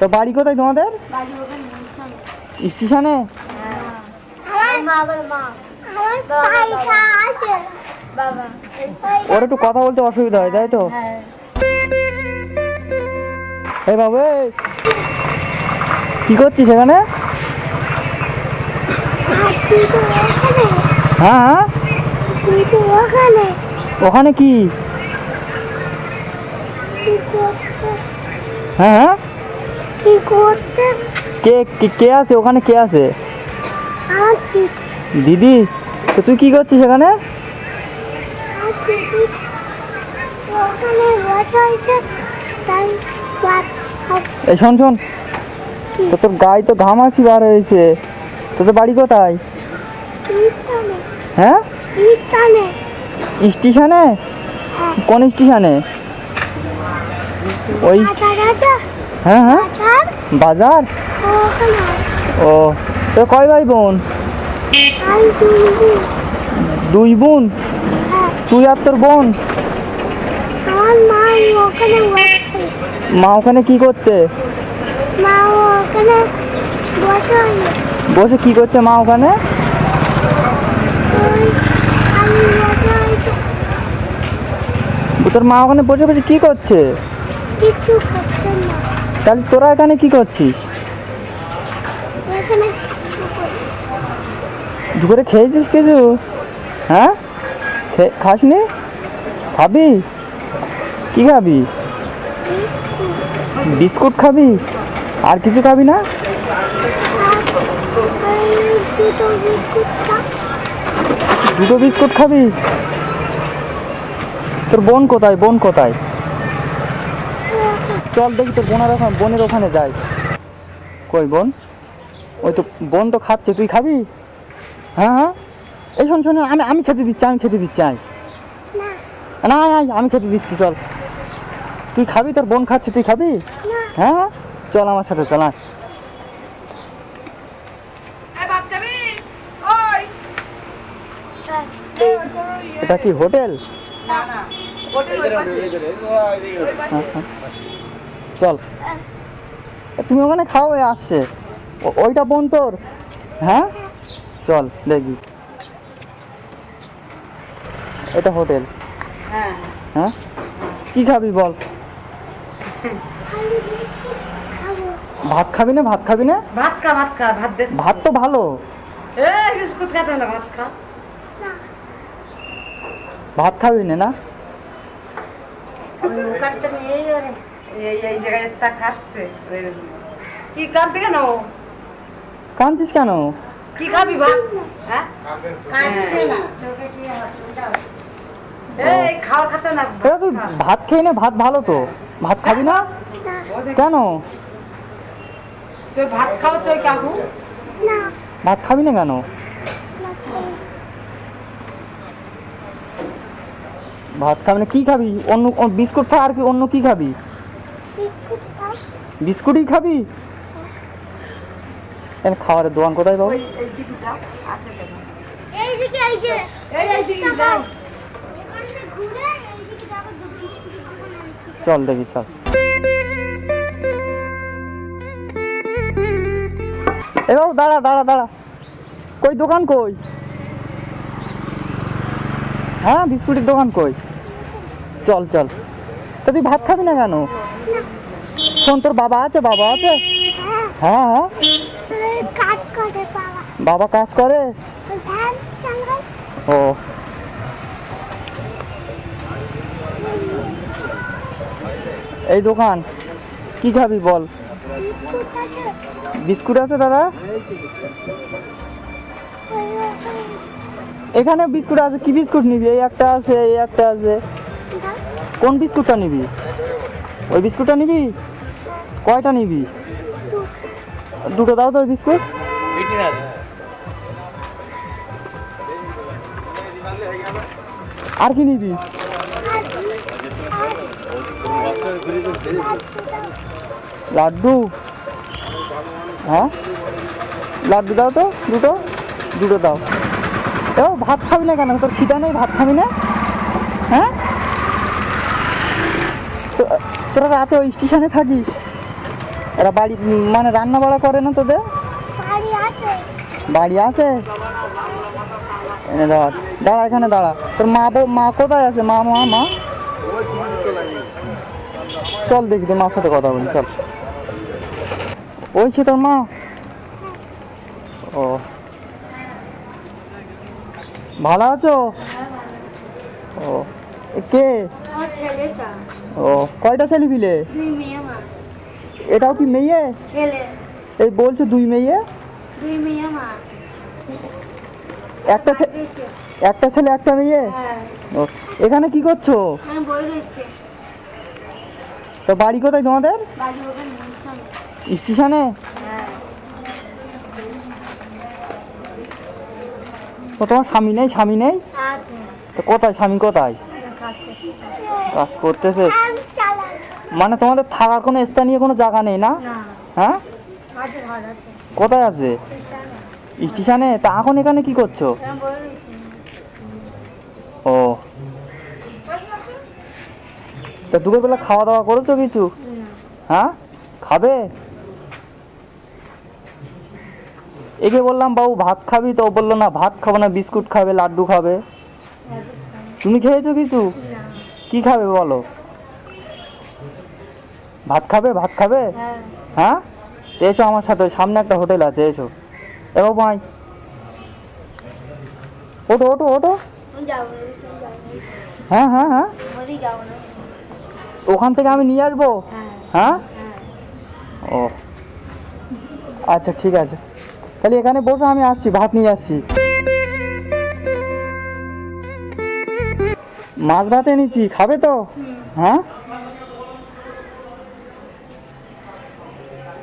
তো বাড়ি কোথায় তোমাদের? বাড়ি ওখানে মিশন স্টেশনে? আমার মা আমার মা। আমার পয়সা আছে। বাবা। ওর একটু কথা বলতে অসুবিধা হয় তাই তো? হ্যাঁ। এই বাবু এই। কি করছিস এখানে? ওখানে। হ্যাঁ হ্যাঁ। ওখানে। ওখানে কি? কি হ্যাঁ হ্যাঁ। কি করতে? কে কে- আছে? ওখানে কে আছে? দিদি। তো তুই কি করছিস এখানে? আছে এই শোন শোন। তো তোর গায়ে তো ঘামাচি বার হয়েছে। তো তোর বাড়ি কোথায়? হ্যাঁ? স্টেশনে? হ্যাঁ। কোন স্টেশনে? ওই বাজার আছে হ্যাঁ হ্যাঁ? বাজার। ও তো কয় ভাই বোন? দুই বোন। হ্যাঁ। তুই আর তোর বোন? মা ওখানে কি করতে? বসে। কি করছে মা ওখানে? তোর মা ওখানে বসে বসে কি করছে? কিছু তাহলে তোরা এখানে কি করছিস? দুপুরে খেয়েছিস কিছু? হ্যাঁ? খাসনি? খাবি? কি খাবি? বিস্কুট খাবি? আর কিছু খাবি না? দুটো বিস্কুট খাবি? তোর বোন কোথায়? বোন কোথায়? চল দেখি তোর বোনের ওখানে বোনের ওখানে যাই। কই বোন? ওই তো বোন তো খাচ্ছে তুই খাবি? হ্যাঁ হ্যাঁ? এই শোন শোন আমি আমি খেতে দিচ্ছি আমি খেতে দিচ্ছি আয়। না না আমি খেতে দিচ্ছি চল। তুই খাবি তোর বোন খাচ্ছে তুই খাবি? হ্যাঁ হ্যাঁ? চল আমার সাথে চল আয়। এটা কি হোটেল? না, না। হোটেল ওই পাশে। চল। তুমি ওখানে খাও এ আসছে। ওইটা বোন তোর? হ্যাঁ? চল দেখি এটা হোটেল। হ্যাঁ। হ্যাঁ? কি খাবি বল? ভাত খাবি না ভাত খাবি না? ভাত খা ভাত খা ভাত দে। ভাত তো ভালো। এই বিস্কুট খেতে না ভাত খা। না ভাত খাবি না না? এই এই জায়গায় একটা খাচ্ছে কি কাঁদতে কেন কাঁদছিস কেন? কি খাবি ভাত হ্যাঁ? এই খাওয়ার খাতে না তুই ভাত খেয়ে নে ভাত ভালো তো। ভাত খাবি না? কেন? তুই ভাত খাওয়া চাই কাকু ভাত খাবি না কেন? ভাত খাবি না কি খাবি? অন্য বিস্কুট খা আর কি অন্য কি খাবি? বিস্কুটই খাবি? এখানে খাবারের দোকান কোথায় বাবু। চল দেখি চল। এ বাবু দাঁড়া দাঁড়া দাঁড়া। কই দোকান কই? হ্যাঁ বিস্কুটের দোকান কই? চল চল। তা তুই ভাত খাবি না কেন? শোন তোর বাবা আছে? বাবা আছে? হ্যাঁ হ্যাঁ। ওই কাজ করে বাবা। বাবা কাজ করে? ও। এই দোকান কি খাবি বল? বিস্কুট আছে। দাদা? এখানে বিস্কুট আছে কি বিস্কুট নিবি? এই একটা আছে এই একটা আছে। কোন বিস্কুটটা নিবি? ওই বিস্কুটটা নিবি? কয়টা নিবি? দুটো দাও তো ওই বিস্কুট। আর কি নিবি? লাড্ডু। হ্যাঁ? লাড্ডু দাও তো, দুটো। দুটো দাও। ও ভাত খাবি না কেন? তোর খিদা নেই, ভাত খাবি না? হ্যাঁ? তো- তোরা রাতে ওই স্টেশনে থাকিস। এরা বাড়ি মানে রান্না বাড়া করে না তোদের? বাড়ি আছে। এনে ধর দাঁড়া এখানে দাঁড়া। তোর মা বউ- মা কোথায় আছে? মা মা মা? চল দেখি তোর মার সাথে কথা বলি চল। ওই সে তোর মা? ও। ভালো আছো। ও। এ কে? আমার ছেলেটা। ও কয়টা ছেলে আমার। এটাও কি মেয়ে? এই বলছো দুই মেয়ে? একটা একটা ছেলে একটা মেয়ে? হ্যাঁ। ও এখানে কি করছ? আমি তো বাড়ি কোথায় তোমাদের? স্টেশনে? হ্যাঁ। তোমার স্বামী নেই স্বামী নেই? তো কোথায় স্বামী কোথায়? কাজ করতেছে। মানে তোমাদের থাকার কোনো স্থানীয় কোনো জায়গা নেই না? হ্যাঁ? কোথায় আছে? স্টেশনে? তা এখন এখানে কি করছ? রয়েছে ও। তা দুপুরবেলা খাওয়া দাওয়া করেছ কিছু? হ্যাঁ? খাবে? একে বললাম বাবু ভাত খাবি? তো বলল না ভাত খাব না বিস্কুট খাবে লাড্ডু খাবে। তুমি খেয়েছো কিছু? কি খাবে বলো? ভাত খাবে? ভাত খাবে? হ্যাঁ। এসো আমার সাথে, সামনে একটা হোটেল আছে, এসো। এ বাবু, আয়। ওটো ওটো ওটো হ্যাঁ হ্যাঁ হ্যাঁ। ওখান থেকে আমি নিয়ে আসব? হ্যাঁ? ও। আচ্ছা ঠিক আছে। তাহলে এখানে বসো, আমি আসছি, ভাত নিয়ে আসছি। মাছ ভাত এনেছি খাবে তো? হ্যাঁ?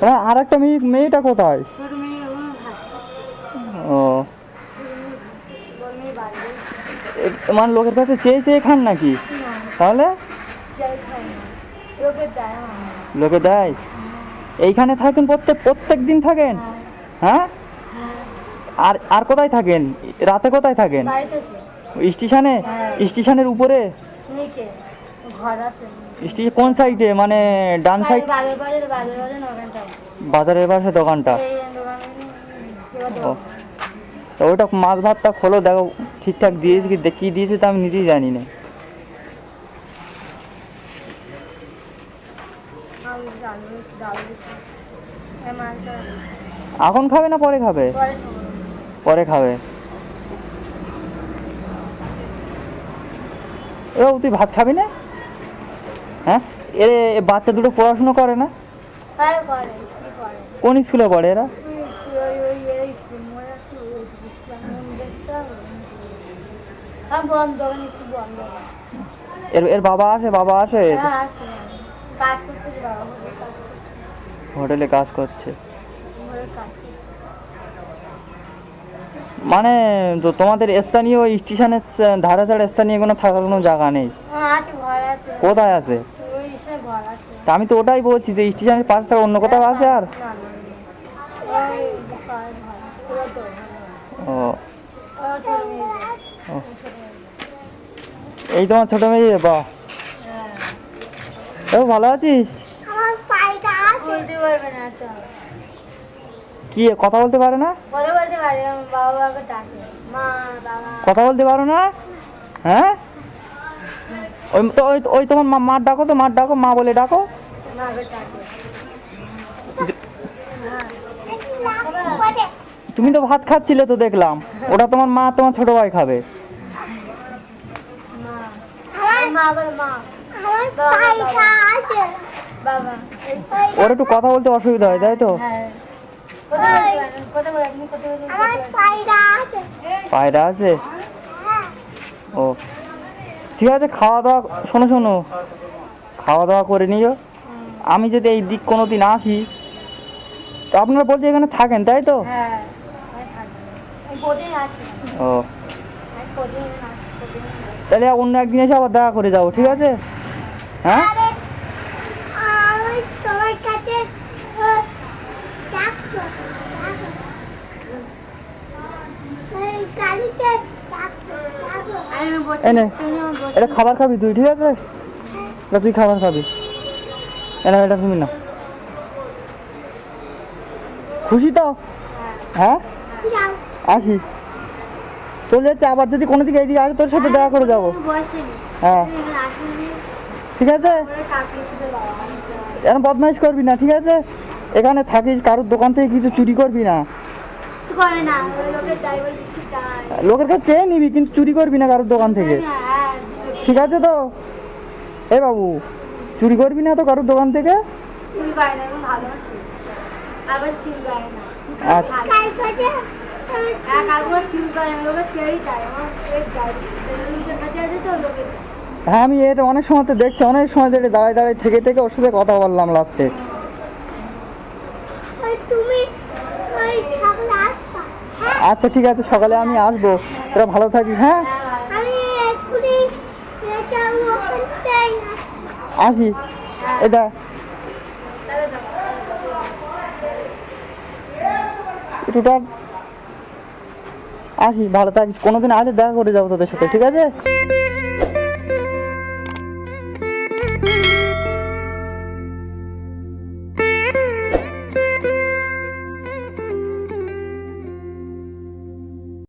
তোমার আর একটা মেয়ে মেয়েটা কোথায়? ও। মানে লোকের কাছে চেয়ে চেয়ে খান নাকি? তাহলে? লোকে দেয় এইখানে থাকেন প্রত্যেক প্রত্যেক দিন থাকেন? হ্যাঁ। আর আর কোথায় থাকেন? রাতে কোথায় থাকেন? স্টেশনে। স্টেশনের উপরে? কোন সাইডে? মানে ডান সাইড বাজারের পাশে দোকানটা? তো ওইটা মাছ ভাতটা খোলো দেখো ঠিকঠাক দিয়েছে কি কি দিয়েছে তো আমি নিজেই জানি না। এখন খাবে না পরে খাবে। পরে খাব। পরে খাবে ও তুই ভাত খাবি না? হ্যাঁ? এ বাচ্চা দুটো পড়াশুনো করে না? করে কোন স্কুলে পড়ে এরা? বন্ধ এর এর বাবা আসে বাবা আসে? হ্যাঁ হোটেলে কাজ করছে। মানে তো তোমাদের স্থানীয় স্টেশনের ধারে ধারে স্থানীয় কোনো থাকার কোনো জায়গা নেই? কোথায় আছে? তা আমি তো ওটাই বলছি যে স্টেশনের পাশে ছাড়া অন্য কোথাও আছে আর। ও। এই তোমার ছোট মেয়ে বাহ। হ্যাঁ। ভালো আছিস আমার পায়টা আছে বলতে পারবে না তো কি কথা বলতে পারে না? কথা বলতে পারো না হ্যাঁ? ওই তো ওই তোমার মা মার ডাকো তো মার ডাকো মা বলে ডাকো। তুমি তো ভাত খাচ্ছিলে তো দেখলাম। ওটা তোমার মা তোমার ছোট ভাই খাবে। ওর একটু কথা বলতে অসুবিধা হয় তাই তো? পায়রা আছে? ও। ঠিক আছে খাওয়া দাওয়া শোনো শোনো। খাওয়া দাওয়া করে নিও। আমি যদি এই দিক কোনো দিন আসি, তো আপনারা বলছে এখানে থাকেন, তাই তো? ও। তাহলে অন্য একদিন এসে আবার দেখা করে যাব, ঠিক আছে? হ্যাঁ আরে আমি তোমার কাছে আহ, ডাকবো ডাকবো। এই গাড়িতে ডাকবো, ডাকবো। আমি বলছি, এই নে। তুমি আমার বলছি। এটা খাবার খাবি তুই ঠিক আছে? এটা তুই খাবার খাবি। এটা এটা তুমি না খুশি তো? হ্যাঁ? আসি। চলে যাচ্ছে আবার যদি কোনো দিকে এইদিকে আসে তোর সাথে দেখা করে যাব। হ্যাঁ। এখানে ঠিক আছে? এরকম বদমাইশ করবি না ঠিক আছে? এখানে থাকিস কারোর দোকান থেকে কিছু চুরি করবি না। করে না লোকের কিছু চেয়ে নিবি কিন্তু চুরি করবি না কারোর দোকান থেকে। হ্যাঁ ঠিক আছে তো? এ বাবু চুরি করবি না তো কারোর দোকান থেকে? আচ্ছা। হ্যাঁ হ্যাঁ আমি এটা অনেক সময় তো দেখছি অনেক সময় ধরে দাঁড়ায় দাঁড়ায় থেকে থেকে ওর সাথে কথা বললাম লাস্টে তুমি ওই সকালে আসবা হ্যাঁ আচ্ছা ঠিক আছে সকালে আমি আসব। তোরা ভালো থাকিস হ্যাঁ? আসি। এটা। আসি ভালো থাকিস। কোনোদিন আসলে দেখা করে যাব তোদের সাথে ঠিক আছে?